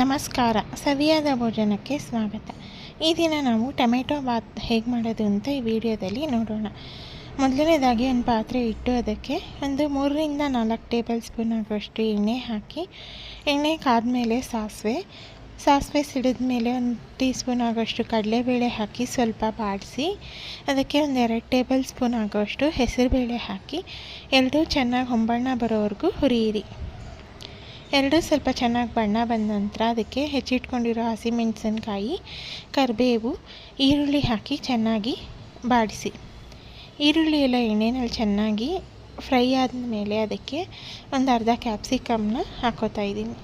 ನಮಸ್ಕಾರ. ಸವಿಯಾದ ಭೋಜನಕ್ಕೆ ಸ್ವಾಗತ. ಈ ದಿನ ನಾವು ಟೊಮೆಟೊ ಬಾತ್ ಹೇಗೆ ಮಾಡೋದು ಅಂತ ಈ ವಿಡಿಯೋದಲ್ಲಿ ನೋಡೋಣ. ಮೊದಲನೇದಾಗಿ ಒಂದು ಪಾತ್ರೆ ಇಟ್ಟು ಅದಕ್ಕೆ ಒಂದು ಮೂರರಿಂದ ನಾಲ್ಕು ಟೇಬಲ್ ಸ್ಪೂನ್ ಆಗುವಷ್ಟು ಎಣ್ಣೆ ಹಾಕಿ, ಎಣ್ಣೆ ಕಾದ್ಮೇಲೆ ಸಾಸಿವೆ. ಸಾಸಿವೆ ಸಿಡಿದ ಮೇಲೆ ಒಂದು ಟೀ ಸ್ಪೂನ್ ಆಗೋಷ್ಟು ಕಡಲೆಬೇಳೆ ಹಾಕಿ ಸ್ವಲ್ಪ ಬಾಡಿಸಿ, ಅದಕ್ಕೆ ಒಂದು ಎರಡು ಟೇಬಲ್ ಸ್ಪೂನ್ ಆಗೋಷ್ಟು ಹೆಸರುಬೇಳೆ ಹಾಕಿ, ಎರಡೂ ಚೆನ್ನಾಗಿ ಹೊಂಬಣ್ಣ ಬರೋವರೆಗೂ ಹುರಿಯಿರಿ. ಎರಡು ಸ್ವಲ್ಪ ಚೆನ್ನಾಗಿ ಬಣ್ಣ ಬಂದ ನಂತರ ಅದಕ್ಕೆ ಹೆಚ್ಚಿಟ್ಕೊಂಡಿರೋ ಹಸಿಮೆಣಸಿನ್ಕಾಯಿ ಕರಿಬೇವು, ಈರುಳ್ಳಿ ಹಾಕಿ ಚೆನ್ನಾಗಿ ಬಾಡಿಸಿ. ಈರುಳ್ಳಿ ಎಲ್ಲ ಎಣ್ಣೆನಲ್ಲಿ ಚೆನ್ನಾಗಿ ಫ್ರೈ ಆದಮೇಲೆ ಅದಕ್ಕೆ ಒಂದು ಅರ್ಧ ಕ್ಯಾಪ್ಸಿಕಮ್ನ ಹಾಕೋತಾ ಇದ್ದೀನಿ.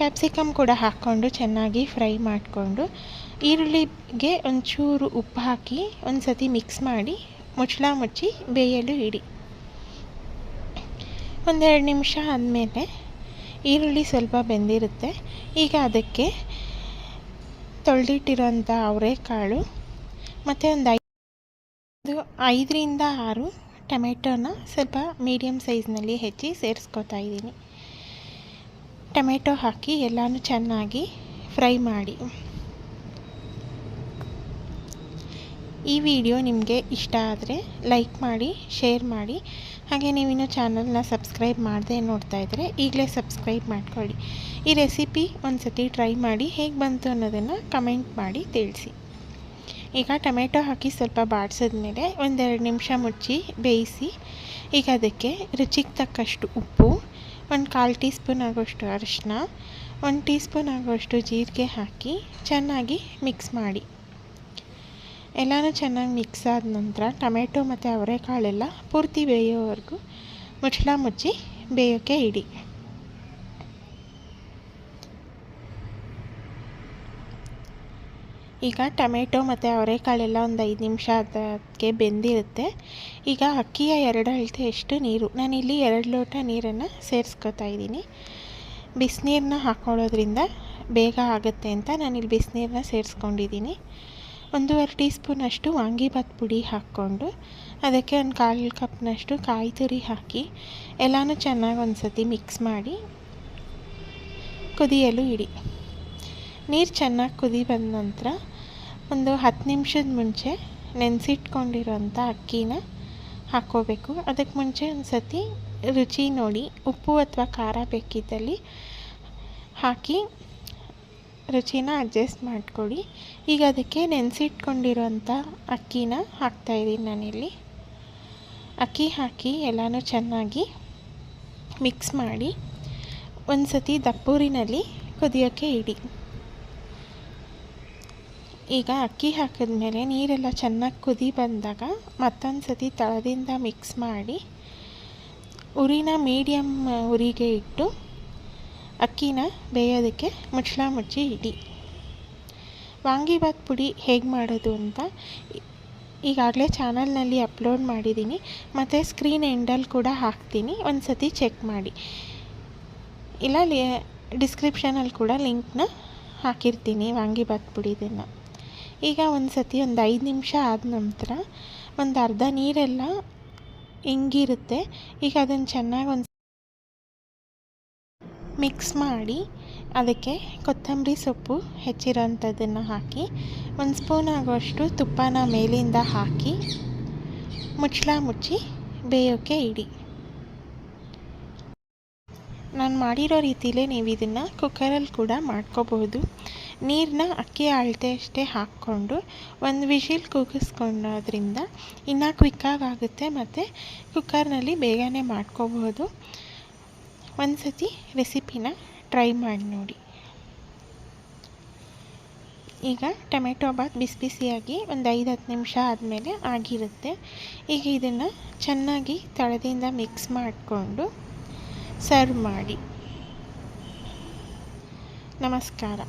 ಕ್ಯಾಪ್ಸಿಕಮ್ ಕೂಡ ಹಾಕ್ಕೊಂಡು ಚೆನ್ನಾಗಿ ಫ್ರೈ ಮಾಡಿಕೊಂಡು ಈರುಳ್ಳಿಗೆ ಒಂಚೂರು ಉಪ್ಪು ಹಾಕಿ ಒಂದು ಸತಿ ಮಿಕ್ಸ್ ಮಾಡಿ ಮುಚ್ಚಳ ಮುಚ್ಚಿ ಬೇಯಲು ಇಡಿ. ಒಂದೆರಡು ನಿಮಿಷ ಆದಮೇಲೆ ಈರುಳ್ಳಿ ಸ್ವಲ್ಪ ಬೆಂದಿರುತ್ತೆ. ಈಗ ಅದಕ್ಕೆ ತೊಳೆದಿಟ್ಟಿರೋಂಥ ಅವರೆಕಾಳು ಮತ್ತು ಒಂದು ಐದು ಐದರಿಂದ ಆರು ಟೊಮೆಟೊನ ಸ್ವಲ್ಪ ಮೀಡಿಯಮ್ ಸೈಜ್ನಲ್ಲಿ ಹೆಚ್ಚಿ ಸೇರಿಸ್ಕೊತಾ ಇದ್ದೀನಿ. ಟೊಮೆಟೊ ಹಾಕಿ ಎಲ್ಲನೂ ಚೆನ್ನಾಗಿ ಫ್ರೈ ಮಾಡಿ. ಈ ವಿಡಿಯೋ ನಿಮಗೆ ಇಷ್ಟ ಆದರೆ ಲೈಕ್ ಮಾಡಿ, ಶೇರ್ ಮಾಡಿ. ಹಾಗೆ ನೀವಿನ್ನೂ ಚಾನಲ್ನ ಸಬ್ಸ್ಕ್ರೈಬ್ ಮಾಡದೆ ನೋಡ್ತಾ ಇದ್ದರೆ ಈಗಲೇ ಸಬ್ಸ್ಕ್ರೈಬ್ ಮಾಡ್ಕೊಳ್ಳಿ. ಈ ರೆಸಿಪಿ ಒಂದು ಸತಿ ಟ್ರೈ ಮಾಡಿ ಹೇಗೆ ಬಂತು ಅನ್ನೋದನ್ನು ಕಮೆಂಟ್ ಮಾಡಿ ತಿಳಿಸಿ. ಈಗ ಟೊಮೆಟೊ ಹಾಕಿ ಸ್ವಲ್ಪ ಬಾಡಿಸಿದ್ಮೇಲೆ ಒಂದೆರಡು ನಿಮಿಷ ಮುಚ್ಚಿ ಬೇಯಿಸಿ, ಈಗ ಅದಕ್ಕೆ ರುಚಿಗೆ ತಕ್ಕಷ್ಟು ಉಪ್ಪು, ಒಂದು ಕಾಲು ಟೀ ಸ್ಪೂನ್ ಆಗೋಷ್ಟು ಅರಿಶಿನ, ಒಂದು ಟೀ ಸ್ಪೂನ್ ಆಗೋಷ್ಟು ಜೀರಿಗೆ ಹಾಕಿ ಚೆನ್ನಾಗಿ ಮಿಕ್ಸ್ ಮಾಡಿ. ಎಲ್ಲನೂ ಚೆನ್ನಾಗಿ ಮಿಕ್ಸ್ ಆದ ನಂತರ ಟೊಮೆಟೊ ಮತ್ತು ಅವರೆಕಾಳೆಲ್ಲ ಪೂರ್ತಿ ಬೇಯೋವರೆಗೂ ಮುಚ್ಚಳ ಮುಚ್ಚಿ ಬೇಯೋಕ್ಕೆ ಇಡಿ. ಈಗ ಟೊಮೆಟೊ ಮತ್ತು ಅವರೆಕಾಳೆಲ್ಲ ಒಂದು ಐದು ನಿಮಿಷ ಅದಕ್ಕೆ ಬೆಂದಿರುತ್ತೆ. ಈಗ ಅಕ್ಕಿಯ ಎರಡು ಅಳತೆಯಷ್ಟು ನೀರು. ನಾನಿಲ್ಲಿ ಎರಡು ಲೋಟ ನೀರನ್ನು ಸೇರಿಸ್ಕೊತಾ ಇದ್ದೀನಿ. ಬಿಸಿನೀರನ್ನ ಹಾಕ್ಕೊಳ್ಳೋದ್ರಿಂದ ಬೇಗ ಆಗುತ್ತೆ ಅಂತ ನಾನಿಲ್ಲಿ ಬಿಸಿನೀರನ್ನ ಸೇರಿಸ್ಕೊಂಡಿದ್ದೀನಿ. ಒಂದೂವರೆ ಟೀ ಸ್ಪೂನಷ್ಟು ವಾಂಗಿಭಾತ್ ಪುಡಿ ಹಾಕ್ಕೊಂಡು ಅದಕ್ಕೆ ಒಂದು ಕಾಲು ಕಪ್ನಷ್ಟು ಕಾಯಿ ತುರಿ ಹಾಕಿ ಎಲ್ಲನೂ ಚೆನ್ನಾಗಿ ಒಂದು ಸತಿ ಮಿಕ್ಸ್ ಮಾಡಿ ಕುದಿಯಲು ಇಡಿ. ನೀರು ಚೆನ್ನಾಗಿ ಕುದಿ ಬಂದ ನಂತರ ಒಂದು ಹತ್ತು ನಿಮಿಷದ ಮುಂಚೆ ನೆನೆಸಿಟ್ಕೊಂಡಿರೋಂಥ ಅಕ್ಕಿನ ಹಾಕ್ಕೋಬೇಕು. ಅದಕ್ಕೆ ಮುಂಚೆ ಒಂದು ಸತಿ ರುಚಿ ನೋಡಿ, ಉಪ್ಪು ಅಥವಾ ಖಾರ ಬೇಕಿದ್ದಲ್ಲಿ ಹಾಕಿ ರುಚಿನ ಅಡ್ಜಸ್ಟ್ ಮಾಡ್ಕೊಳ್ಳಿ. ಈಗ ಅದಕ್ಕೆ ನೆನೆಸಿಟ್ಕೊಂಡಿರೋಂಥ ಅಕ್ಕಿನ ಹಾಕ್ತಾಯಿದ್ದೀನಿ ನಾನಿಲ್ಲಿ. ಅಕ್ಕಿ ಹಾಕಿ ಎಲ್ಲನೂ ಚೆನ್ನಾಗಿ ಮಿಕ್ಸ್ ಮಾಡಿ ಒಂದು ಸತಿ ದಪ್ಪೂರಿನಲ್ಲಿ ಕುದಿಯೋಕ್ಕೆ ಇಡಿ. ಈಗ ಅಕ್ಕಿ ಹಾಕಿದ್ಮೇಲೆ ನೀರೆಲ್ಲ ಚೆನ್ನಾಗಿ ಕುದಿ ಬಂದಾಗ ಮತ್ತೊಂದು ಸತಿ ತಳದಿಂದ ಮಿಕ್ಸ್ ಮಾಡಿ, ಉರಿನ ಮೀಡಿಯಮ್ ಉರಿಗೆ ಇಟ್ಟು ಅಕ್ಕಿನ ಬೇಯೋದಕ್ಕೆ ಮುಚ್ಚಳ ಮುಚ್ಚಿ ಇಡಿ. ವಾಂಗಿಭಾತ್ ಪುಡಿ ಹೇಗೆ ಮಾಡೋದು ಅಂತ ಈಗಾಗಲೇ ಚಾನಲ್ನಲ್ಲಿ ಅಪ್ಲೋಡ್ ಮಾಡಿದ್ದೀನಿ. ಮತ್ತು ಸ್ಕ್ರೀನ್ ಎಂಡಲ್ಲಿ ಕೂಡ ಹಾಕ್ತೀನಿ. ಒಂದು ಸತಿ ಚೆಕ್ ಮಾಡಿ. ಇಲ್ಲ, ಲಿ, ಡಿಸ್ಕ್ರಿಪ್ಷನಲ್ಲಿ ಕೂಡ ಲಿಂಕ್ನ ಹಾಕಿರ್ತೀನಿ ವಾಂಗಿಭಾತ್ ಪುಡಿದನ್ನು. ಈಗ ಒಂದು ಸತಿ ಒಂದು ಐದು ನಿಮಿಷ ಆದ ನಂತರ ಒಂದು ಅರ್ಧ ನೀರೆಲ್ಲ ಹಿಂಗಿರುತ್ತೆ ಈಗ ಅದನ್ನು ಚೆನ್ನಾಗಿ ಒಂದು ಮಿಕ್ಸ್ ಮಾಡಿ ಅದಕ್ಕೆ ಕೊತ್ತಂಬರಿ ಸೊಪ್ಪು ಹೆಚ್ಚಿರೋಂಥದ್ದನ್ನು ಹಾಕಿ, ಒಂದು ಸ್ಪೂನ್ ಆಗುವಷ್ಟು ತುಪ್ಪನ ಮೇಲಿಂದ ಹಾಕಿ ಮುಚ್ಚಳ ಮುಚ್ಚಿ ಬೇಯೋಕ್ಕೆ ಇಡಿ. ನಾನು ಮಾಡಿರೋ ರೀತಿಲೇ ನೀವು ಇದನ್ನು ಕುಕ್ಕರಲ್ಲಿ ಕೂಡ ಮಾಡ್ಕೋಬಹುದು. ನೀರನ್ನ ಅಕ್ಕಿ ಅಳತೆ ಅಷ್ಟೇ ಹಾಕ್ಕೊಂಡು ಒಂದು ವಿಷಿಲ್ ಕೂಗಿಸ್ಕೊಂಡೋದ್ರಿಂದ ಇನ್ನೂ ಕ್ವಿಕ್ಕಾಗಿ ಆಗುತ್ತೆ ಮತ್ತು ಕುಕ್ಕರ್ನಲ್ಲಿ ಬೇಗನೆ ಮಾಡ್ಕೋಬಹುದು. ಒಂದು ಸತಿ ರೆಸಿಪಿನ ಟ್ರೈ ಮಾಡಿ ನೋಡಿ. ಈಗ ಟೊಮೆಟೊ ಬಾತ್ ಬಿಸಿ ಬಿಸಿಯಾಗಿ ಒಂದು ಐದು ಹತ್ತು ನಿಮಿಷ ಆದಮೇಲೆ ಆಗಿರುತ್ತೆ. ಈಗ ಇದನ್ನು ಚೆನ್ನಾಗಿ ತಳದಿಂದ ಮಿಕ್ಸ್ ಮಾಡಿಕೊಂಡು ಸರ್ವ್ ಮಾಡಿ. ನಮಸ್ಕಾರ.